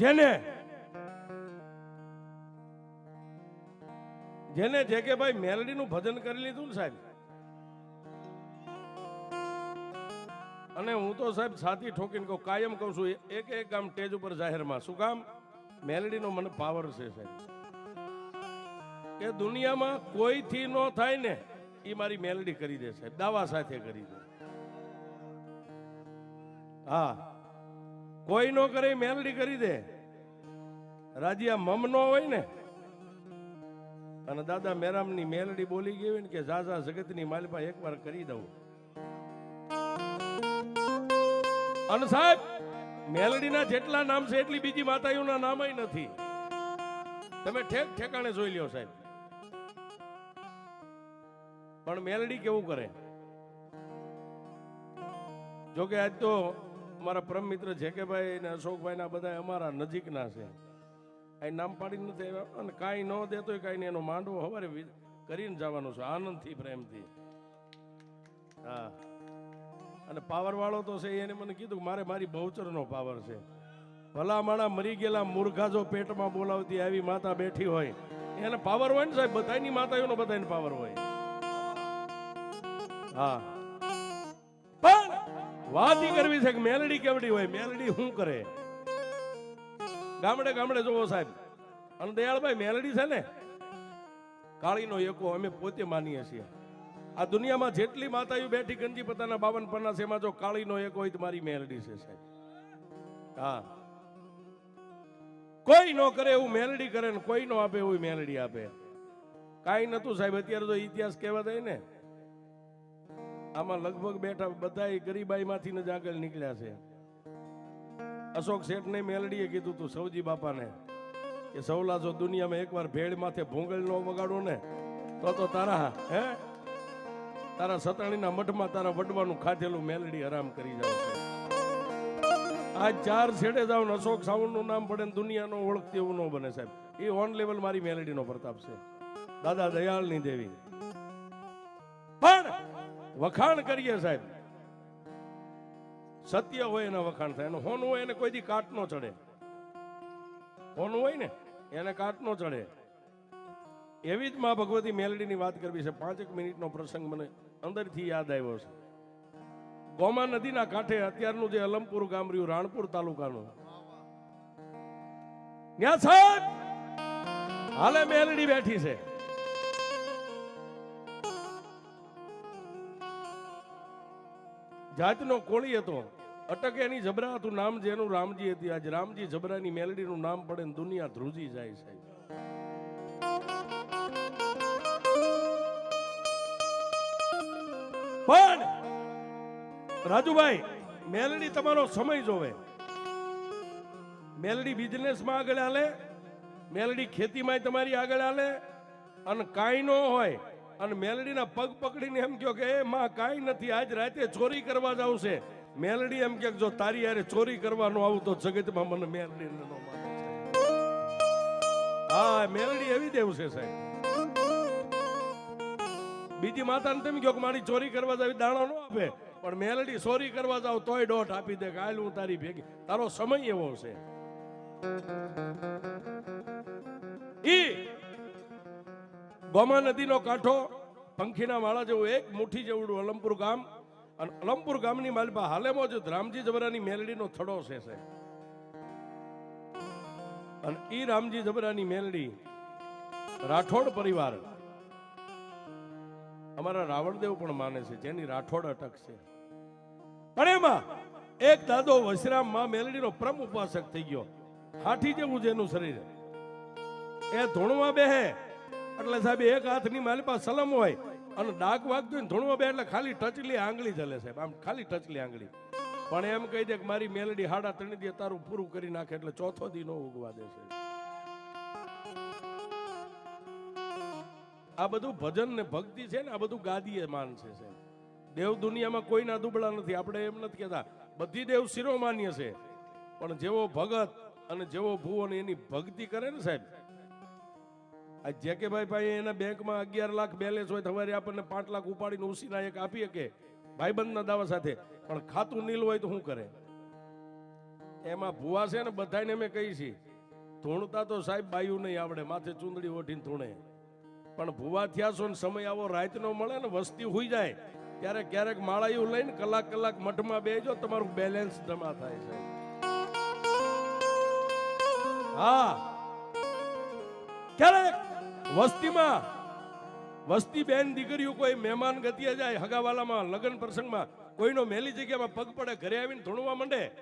જેને જેને જે કે ભાઈ મેલડીનું ભજન કરી લીધું ને સાહેબ. અને હું તો સાહેબ છાતી ઠોકીને કહું, કાયમ કહું છું, એક એક ગામ સ્ટેજ ઉપર જાહેરમાં. શું કામ? મેલડીનો મને પાવર છે સાહેબ. કે દુનિયામાં કોઈથી ન થાય ને એ મારી મેલડી કરી દે સાહેબ. દાવા સાથે કરી દે. હા. કોઈ નો કરે મેલડી કરી દે. રાજીયા મમ નો હોય ને, અને દાદા મેરામની મેલડી બોલી ગઈ ને કે ઝાઝા જગતની માલિપા એકવાર કરી દઉં. અને સાહેબ, મેલડીના જેટલા નામ છે એટલી બીજી માતાઓના નામ નથી. તમે ઠેક ઠેકાણે જોઈ લ્યો સાહેબ. પણ મેલડી કેવું કરે? જોકે આજ તો મારા પરમ મિત્ર જે કે ભાઈ ને અશોકભાઈ ના બધા અમારા નજીકના છે. આ નામ પાડી નથી આવ્યા અને કાંઈ ન દેતો કાંઈ નહીં એનો માંડવો હવારે કરીને જવાનો છે, આનંદથી, પ્રેમથી. હા. અને પાવર વાળો તો છે એને મને કીધું મારે મારી બહુચરનો પાવર છે. ભલા માણા મરી ગયેલા મૂર્ખા જો પેટમાં બોલાવતી આવી માતા બેઠી હોય, એને પાવર હોય ને સાહેબ બધાની માતાઓનો બધાને પાવર હોય. હા. પણ વાત ઈ કરવી છે કે મેલડી કેવડી હોય? મેલડી શું કરે? ગામડે ગામડે જોવો સાહેબ. અને દયાળભાઈ, મેલડી છે ને? કાળીનો એકો અમે પોતે માનીએ છીએ. આ દુનિયામાં જેટલી માતાઓ બેઠી ગંજી પોતાના બાવન પન્નાસ, એમાં જો કાળીનો એક હોય તો મારી મેલડી છે સાહેબ. હા. કોઈ નો કરે એવું મેલડી કરે ને કોઈ નો આપે એવું મેલડી આપે. કાંઈ નતું સાહેબ. અત્યારે તો ઇતિહાસ કહેવા જાય ને. આમાં લગભગ બેઠા બધા ગરીબાઈ માંથી જ આગળ નીકળ્યા છે. અશોક શેઠ ને મેલડીએ કીધું તું સૌજી બાપાને, કે સૌલા જો દુનિયામાં એકવાર ભેળ માથે ભૂંગળ ન વગાડો ને, તો તો તારા, હે? તારા સતાણીના મઠમાં તારા વડવાનું ખાધેલું મેલડી આરામ કરી જાવ આ ચાર છેડે જાવ ને અશોક સાવંતનું નામ પડે ને દુનિયાનો ઓળખતી એવું ન બને સાહેબ. એ ઓન લેવલ મારી મેલડીનો પ્રતાપ છે. દાદા દયાળની દેવી. વખાણ કરીએ સાહેબ. સત્ય હોય એના વખાણ થાય. અને હોનું હોય એને કોઈ દી કાટ નો ચડે. હોનું હોય ને, એને કાટ નો ચડે. એવી જ માં ભગવતી મેલડીની વાત કરવી છે. પાંચેક મિનિટનો પ્રસંગ મને અંદરથી યાદ આવ્યો છે. ગોમા નદીના કાંઠે અત્યારનું જે અલમપુર ગામ રહ્યું, રાણપુર તાલુકાનું. ત્યાં સાહેબ, હાલે મેલડી બેઠી છે. જાતનો કોળી હતો. અટકે એની જબરા હતું. નામ જેનું રામજી હતી. આજ રામજી જબરાની મેલડીનું નામ પડે ને દુનિયા ધ્રુજી જાય સાહેબ. પણ રાજુભાઈ, મેલડી તમારો સમય જોવે. મેલડી બિઝનેસમાં આગળ હાલે. મેલડી ખેતીમાં તમારી આગળ હાલે. અને કાંઈ ન હોય અને મેલડીના પગ પકડીને એમ કહો કે, એ માં, કાંઈ નથી, આજ રાતે ચોરી કરવા જાવ છે. મેલડી એમ કે, જો તારી યારે ચોરી કરવાનું આવું તો જગતમાં મને મેલડી ન હા, મેલડી એવી દેવ છે સાહેબ. બીજી માતાને તેમ કહો કે, મારી ચોરી કરવા જાવ, દાણો ન આપે. પણ મેલડી ચોરી કરવા જાવ તોય ડોટ આપી દે, કે હાલ હું તારી ભેગી. તારો સમય એવો છે. ઈ ગોમા નદીનો કાંઠો પંખીના માળા જેવું એક મુઠ્ઠી જેવડું અલમપુર ગામ. અને અલમપુર ગામની માલિપા હાલેમાં જ રામજી જબરાની મેલડીનો થડો છે સાહેબ. અને ઈ રામજી જબરાની મેલડી રાઠોડ પરિવાર. અમારા રાવણદેવ પણ માને છે, જેની રાઠોડ અટક છે. પણ એમાં એક દાદો વશરામમાં મેલડીનો પ્રમ ઉપાસક થઈ ગયો. હાથી જેવું જેનું શરીર. એ ધૂણવા બેહે એટલે સાહેબ, એક હાથની મારી પાસે સલમ હોય અને ડાક વાગતું હોય ધૂણવા બે, એટલે ખાલી ટચલી આંગળી ચલે સાહેબ. આમ ખાલી ટચલી આંગળી. પણ એમ કહી દે કે મારી મેલડી હાડા ત્રણ દી તારું પૂરું કરી નાખે એટલે ચોથો દી નો ઉગવા દે આ બધું ભજન ને ભક્તિ છે ને, આ બધું ગાદીએ માન છે સાહેબ. દેવ દુનિયામાં કોઈના દુબળા નથી. આપણે એમ નથી કહેતા. બધી દેવ શિરોમાન્ય છે. પણ જેવો ભગત અને જેવો ભુવન એની ભક્તિ કરે ને સાહેબ આ જે કે ભાઈ ભાઈ એના બેંકમાં અગિયાર લાખ બેલેન્સ હોય તમારે આપણને પાંચ લાખ ઉપાડીને ઉસીના એક આપી શકે, ભાઈબંધના દાવા સાથે. પણ ખાતું નીલ હોય તો શું કરે? એમાં ભુવા છે ને બધાને મેં કહી છે ધૂણતા તો સાહેબ બાયું નહીં આવડે, માથે ચૂંદડી ઓઢીને ધૂણે. પણ ભુવા થયા છો ને, સમય આવો રાતનો મળે ને, વસ્તી હોઈ જાય, ત્યારે ક્યારેક માળાયું લઈને કલાક કલાક મઠમાં બેજો, તમારું બેલેન્સ જમા થાય છે. હા. ક્યારેક વસ્તીમાં વસ્તી બેન દીકરીઓ કોઈ મહેમાન ગતિએ જાય હગાવાલામાં, લગ્ન પ્રસંગમાં, કોઈનો મેલી જગ્યામાં પગ પડે, ઘરે આવીને ધૂણવા માંડે,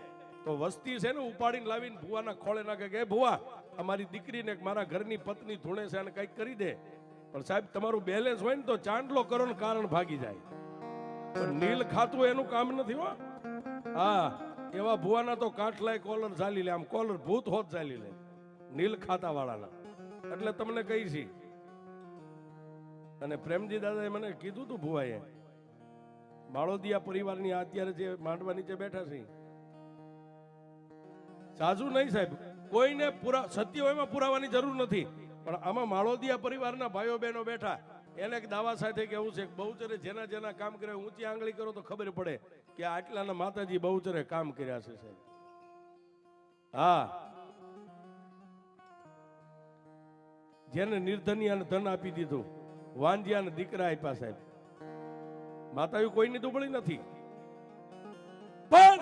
તો વસ્તી છે ને ઉપાડીને લાવીને ભુવાના ખોળે નાખે કે ભુવા, અમારી દીકરીને મારા ઘરની પત્ની ધૂણે છે અને કંઈક કરી દે. પણ સાહેબ, તમારું બેલેન્સ હોય ને તો ચાંદલો કરો ને કારણ ભાગી જાય. પણ નીલ ખાતું એનું કામ નથી હો. હા, એવા ભુવાના તો કાંઠલાય કોલર ચાલી લે, આમ કોલર ભૂત હોત ચાલી લે. નીલ ખાતા વાળાના એટલે તમને કહી છી. અને પ્રેમજી દાદાએ મને કીધું તું ભુવાએ માળોદિયા પરિવારની અત્યારે જે માંડવા નીચે બેઠા છે, સાજુ નહીં સાહેબ, કોઈને પુરા, સત્ય હોય પુરાવાની જરૂર નથી, પણ આમાં માળોદિયા પરિવારના ભાઈઓ બહેનો બેઠા, એને એક દાવા સાથે કેવું છે બહુચરે જેના જેના કામ કરે ઊંચી આંગળી કરો તો ખબર પડે કે આટલાના માતાજી બહુચરે કામ કર્યા છે સાહેબ. હા. જેને નિર્ધનિયાને ધન આપી દીધું, વાંજિયાને દીકરા આપ્યા સાહેબ. માતાઓ કોઈની દુબળી નથી. પણ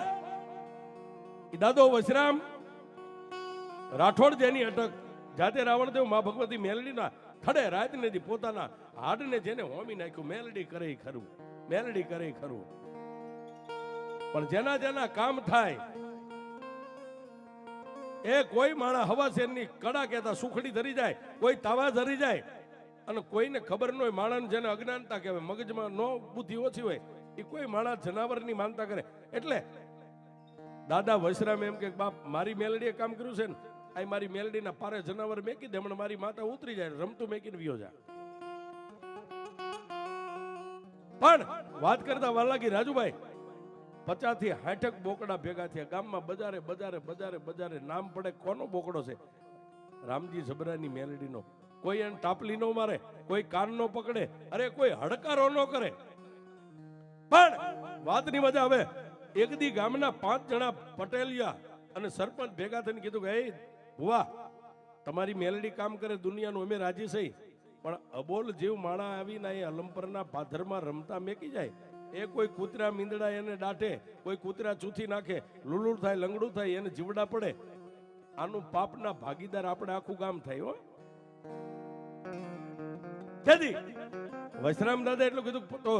દાદો વશરામ, રાઠોડ જેની અટક, જાતે રાવણદેવ મા ભગવતી મેલડીના ખડે રાત નથી પોતાના હાડને જેને હોમી નાખ્યું, મેલડી કરે ખરું, મેલડી કરે ખરું. પણ જેના જેના કામ થાય એ કોઈ માણા હવા શેરની કડા કહેતા સુખડી ધરી જાય, કોઈ તાવા ધરી જાય, અને કોઈને ખબર ન હોય માણસ જેને અજ્ઞાનતા કહેવાય, મગજમાં નો બુદ્ધિ ઓછી હોય એ કોઈ માણસ જનાવરની માનતા કરે. એટલે દાદા વૈશ્રામ એમ કે, બાપ, મારી મેલડીએ કામ કર્યું છે ને આ મારી મેલડીના પારે જનાવર મેકી દે હમણાં મારી માતા ઉતરી જાય, રમતું મેકીને વિયો જાય પણ વાત કરતા વાલાગી રાજુભાઈ પચાસથી હાઠક બોકડા ભેગા થયા. ગામમાં બજારે બજારે બજારે બજારે નામ પડે કોનો બોકડો છે? રામજી જબરાની મેલડીનો. કોઈ એને ટાપલી નો મારે, કોઈ કાન નો પકડે, અરે કોઈ હડકારો નો કરે. પણ વાતની મજા હવે એક દી ગામના પાંચ જણા પટેલિયા અને સરપંચ ભેગા થઈને કીધું કે, "એ ભુવા, તમારી મેલડી કામ કરે, દુનિયાનું અમે રાજી થઈ પણ અબોલ જીવ માણા આવીને એ અલંપરના પાથરમાં રમતા મેકી જાય. એ કોઈ કૂતરા મીંદડા એને દાટે કોઈ કૂતરા ચૂથી નાખે, લુલુડ થાય, લંગડું થાય, એને જીવડા પડે. આનું પાપના ભાગીદાર આપણે આખું ગામ થાય, હો. વૈશ્રામ દાદા એટલું કીધું, તો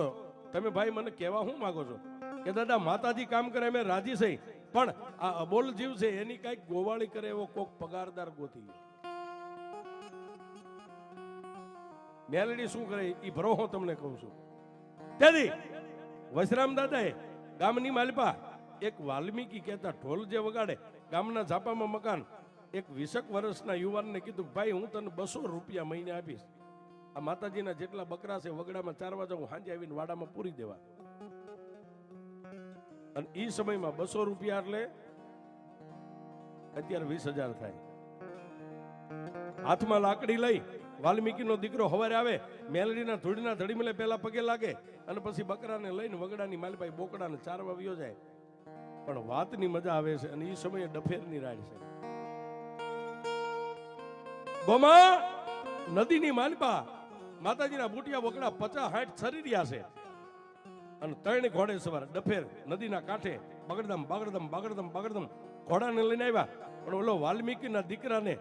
તમે ભાઈ મને કહેવા શું માગો છો? કે દાદા, માતાજી કામ કરે મેં રાજી થઈ પણ આ અબોલ જીવ છે, એની કંઈક ગોવાળી કરે એવો કોક પગારદાર લો. મેલડી શું કરે? એ ભરો હું તમને કહું છું. તેથી વૈશ્રામ દાદાએ ગામની માલિપા એક વાલ્મીકી કહેતા ઢોલ જે વગાડે, ગામના ઝાપામાં મકાન, એક વીસક વર્ષના યુવાનને કીધું, ભાઈ, હું તને બસો રૂપિયા મહિને આપીશ. આ માતાજીના જેટલા બકરા છે, વગડામાં ચારવા જાઉં સાંજે આવીને વાડામાં પૂરી દેવા. અને એ સમયમાં બસો રૂપિયા એટલે અત્યારે વીસ હજાર થાય. હાથમાં લાકડી લઈ વાલ્મીકીનો દીકરો હવારે આવે, મેલડીના ધૂળના ધડીમલે પહેલા પગે લાગે અને પછી બકરાને લઈને વગડાની માલભાઈ બોકડાને ચારવા વ્યો જાય. પણ વાતની મજા આવે છે અને એ સમયે ડફેરની રાડ છે. ગોમા નદીની માલપા, માતાજીના બુટિયા બોકડા પચાસ હાઠ છરી રહ્યા છે. અને ત્રણ ઘોડે સવાર ડફેર નદીના કાંઠે બગડદમ બગડદમ બગડદમ બગડદમ ઘોડાને લઈને આવ્યા. પણ ઓલો વાલ્મીકીના દીકરાને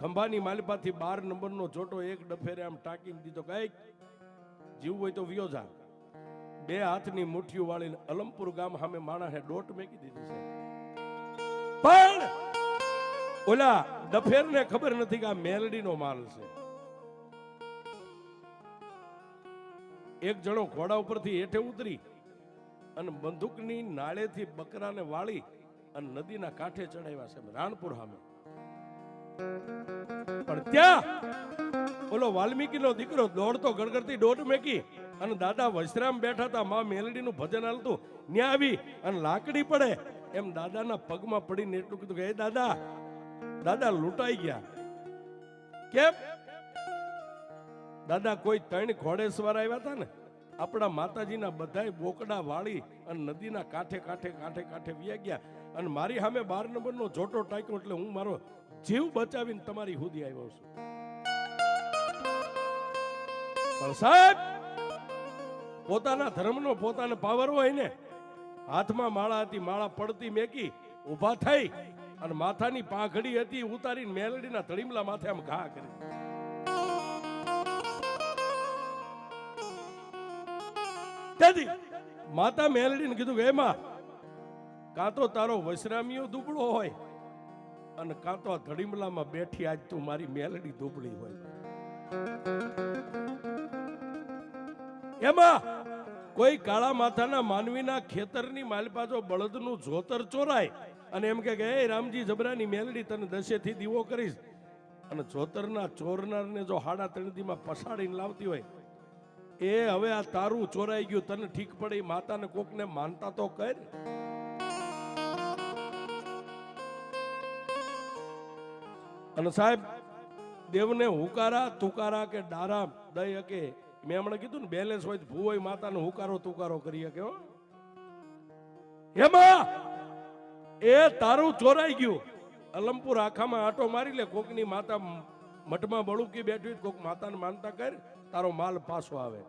ખંભાની માલિપાથી બાર નંબરનો જોટો એક ડફેરે આમ ટાંકીને દીધો કંઈક જીવ હોય તો વિયો જા. બે હાથની મુઠ્ઠીઓ વાળીને અલમપુર ગામ સામે માણસે ડોટ મેકી દીધી છે. પણ ઓલા ડફેરને ખબર નથી કે આ મેલડીનો માલ છે. એક જણો ઘોડા ઉપરથી હેઠે ઉતરી અને બંદૂકની નાળેથી બકરાને વાળી અને નદીના કાંઠે ચડાવ્યા છે રાણપુર સામે. પણ ત્યાં ઓલો વાલ્મીકીનો દીકરો દોડતો ગડગડતી દોટ મેકી અને દાદા વૈશ્રામ બેઠા હતા, માં મેલડીનું ભજન હાલતું. ન્યા આવી અને લાકડી પડે. એમ દાદાના પગમાં પડીને એટલું કીધું કે "હે દાદા દાદા લૂંટાઈ ગયા. કેમ? દાદા કોઈ ત્રણ ઘોડે સવાર આવ્યા હતા ને? આપણા માતાજીના બધાય બોકડા વાળી અને નદીના કાંઠે કાંઠે કાંઠે કાંઠે વ્યા ગયા. અને મારી સામે બાર નંબરનો જોટો ટાંક્યો એટલે હું મારો જીવ બચાવીને તમારી સુધી આવ્યો છું. પણ સાહેબ, પોતાના ધર્મનો પોતાને પાવર હોય ને, હાથમાં માળા હતી, માળા પડતી મેકી, ઊભા થઈ અને માથાની પાંખડી હતી, ઉતારીને મેલડીના તળીમલા માથે આમ ઘા કરી. તેથી માતા મેલડીને કીધું કે એમાં કાં તો તારો વૈશ્રામીઓ દુબળો હોય અને કાં તો આ ધડીમલામાં બેઠી આજ તું મારી મેલડી દુબળી હોય. એમાં કોઈ કાળા માથાના માનવીના ખેતરની માલપાજો બળદનું જોતર ચોરાય અને એમ કે, એ રામજી, જબરાની મેલડી તને દશેથી દીવો કરીશ. અને જોતરના ચોરનારને જો હાડા તણદીમાં પસાડીને લાવતી હોય, એ હવે આ તારું ચોરાઈ ગયું, તને ઠીક પડે માતાને કોકને માનતા તો કર. અને સાહેબ, દેવને હુકારા, તુકારા કે ડારા દઈ કે મેં હમણાં કીધું ને બેલેન્સ હોય ભૂ હોય, માતાનો હુકારો, તુકારો કરી શકે એમાં એ તારું ચોરાઈ ગયું. અલમપુર આખામાં આટો મારી લે, કોકની માતા મઠમાં બળુકી બેઠી કોક માતાને માનતા કર, તારો માલ પાછો આવે.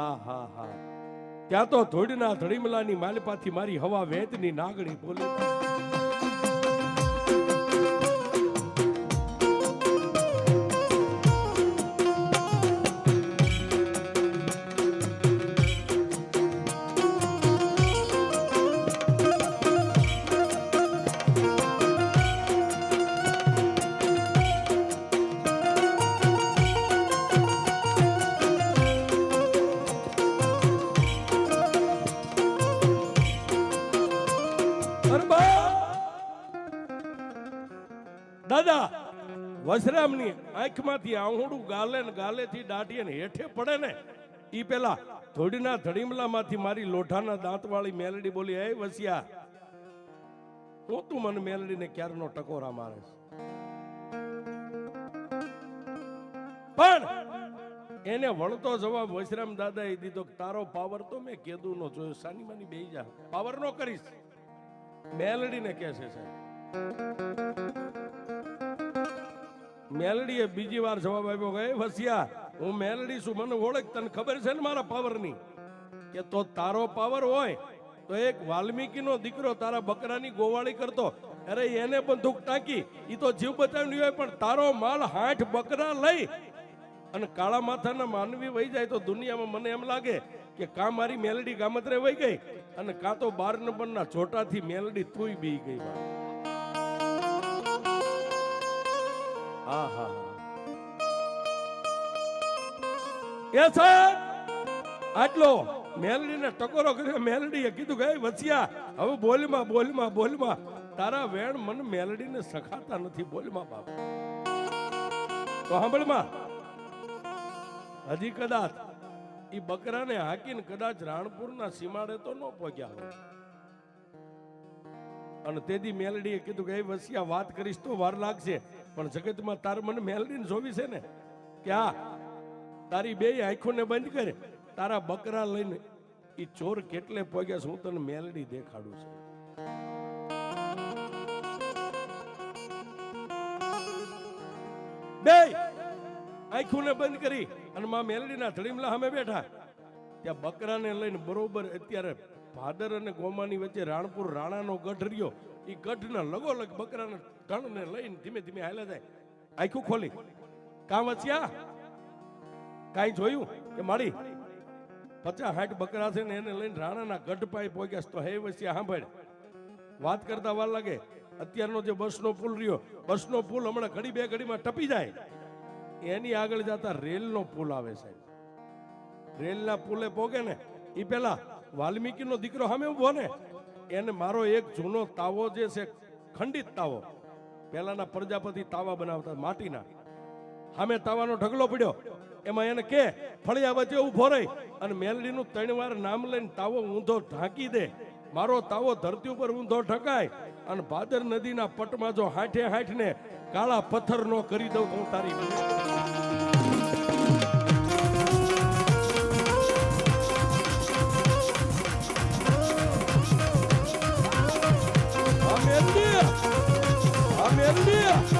આ હા હા. ત્યાં તો ધોળીના ધડીમલાની માલપાથી મારી હવા વેદની નાગણી બોલી. વસરામની આંખમાંથી આહુડું ગાલે ને ગાલેથી દાટીએ ને હેઠે પડે ને એ પેલા ધોડીના ધડીમલામાંથી મારી લોઢાના દાંતવાળી મેલડી બોલી, હે વસિયા, હું તું મને મેલડીને ક્યારનો ટકોરા મારે પણ એને વળતો જવાબ વસરામ એ દીધો તારો પાવર તો મેં કેદુ નો જોયો, સાની માની બે જા, પાવર નો કરીશ. મેલડીને કહે છે સાહેબ મેલડીએ બીજી વાર જવાબ આપ્યો કે, "એ વસિયા, હું મેલડી છું, મને ઓળખ, તને ખબર છે ને મારા પાવરની? કે તો તારો પાવર હોય, તો એક વાલ્મીકીનો દીકરો તારા બકરાની ગોવાળી કરતો. અરે એને બંદૂક ટાંકી એ તો જીવ બચાવી હોય, પણ તારો માલ હાઠ બકરા લઈ અને કાળા માથાના માનવી વહી જાય તો દુનિયામાં મને એમ લાગે કે કા મારી મેલડી ગામત્રે વહી ગઈ અને કાં તો બાર નંબરના છોટાથી મેલડી તુઈ બી ગઈ હા હા એ સાહેબ, આટલો મેલડીને ટકોરો કર્યો, મેલડીએ કીધું કે વસ્યા, હવે બોલમાં બોલમાં બોલમાં, તારા વેણ મને મેલડીને સખાતા નથી, બોલમાં બાપ. તો સાંભળમાં, હજી કદાચ એ બકરાને હાકીને કદાચ રાણપુરના સીમાડે તો ન પહોંચ્યા હોય. અને તેથી મેલડીએ કીધું કે, એ વસિયા, વાત કરીશ તો વાર લાગશે. પણ જગતમાં તાર મને મેલડીને જોવી છે ને કે આ તારી બે આંખોને બંધ કરે, તારા બકરા લઈને એ ચોર કેટલે પહોંચ્યા હું તને મેલડી દેખાડું છું. બે આંખોને બંધ કરી અને માં મેલડીના ધડીમલા સામે બેઠા. ત્યાં બકરાને લઈને બરોબર અત્યારે ભાદર અને ગોમાની વચ્ચે રાણપુર રાણાનો ગઢ રહ્યો. એ ગઢના લગોલગ બકરાના ટણને લઈને ધીમે ધીમે હાલે જાય. આખું ખોલી. કામ વચ્યા કાંઈ જોયું કે મારી? પચાસ હાઠ બકરા છે ને એને લઈને રાણાના ગઢ પાઈ પહોંચ્યા તો હે વસ્યા, સાંભળ. વાત કરતા વાર લાગે. અત્યારનો જે બસનો પુલ રહ્યો, બસનો પુલ હમણાં ઘડી બે ઘડીમાં ટપી જાય. એની આગળ જતા રેલનો પુલ આવે છે. રેલના પુલે પોગે ને એ પેલા વાલ્મીકીનો દીકરો સામે ઊભો ને. એને મારો એક જૂનો તાવો જે છે, ખંડિત તાવો. પેલાના પ્રજાપતિ તાવા બનાવતા માટીના. સામે તાવાનો ઢગલો પડ્યો. એમાં એને કે, ફળિયા વચ્ચે ઊભો રહી અને મેલડીનું ત્રણ વાર નામ લઈને તાવો ઊંધો ઢાંકી દે. મારો તાવો ધરતી ઉપર ઊંધો ઢકાય અને ભાદર નદીના પટમાં જો હાઠે હાઠને કાળા પથ્થર નો કરી દઉં તો તારી મેલડી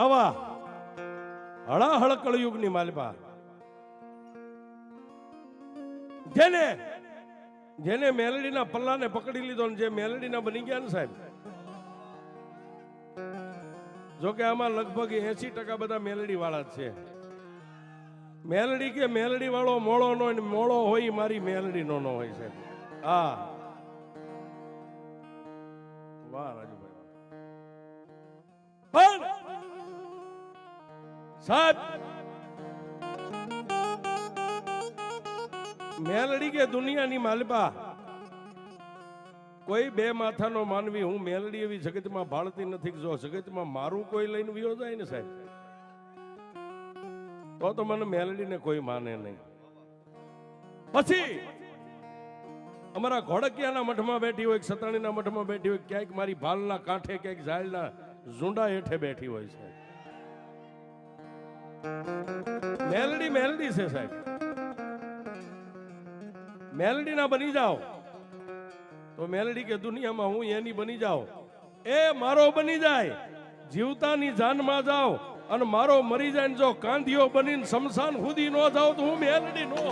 આવા હળાહળ કળયુગની માલપા જેને જેને મેલડીના પલ્લાને પકડી લીધો ને જે મેલડીના બની ગયા ને સાહેબ. જોકે આમાં લગભગ એસી ટકા બધા મેલડી વાળા જ છે. મેલડી કે મેલડી વાળો મોળો નો મોળો હોય મારી મેલડી નો નો હોય સાહેબ. હા. વાહ, રાજુભાઈ પણ સાહેબ મેલડી કે દુનિયાની માલપા કોઈ બે માથાનો માનવી હું મેલડી એવી જગતમાં ભાળતી નથી જો જગતમાં મારું કોઈ લઈને વિયો જાય ને સાહેબ? તો તો મને મેલડીને કોઈ માને નહીં. પછી અમારા ઘોડકિયાના મઠમાં બેઠી હોય સતાણીના મઠમાં બેઠી હોય, ક્યાંક મારી ભાલના કાંઠે, ક્યાંક ઝાડના ઝુંડા હેઠે બેઠી હોય છે મેલડી મેલડી છે સાહેબ. મેલડી ના બની જાઓ. તો મેલડી કે દુનિયામાં હું એની બની જાઓ એ મારો બની જાય. જીવતાની જાનમાં જાઓ અને મારો મરી જાય જો કાંધિયો બનીને શમશાન સુધી નો જાવ તો હું મેલડી નો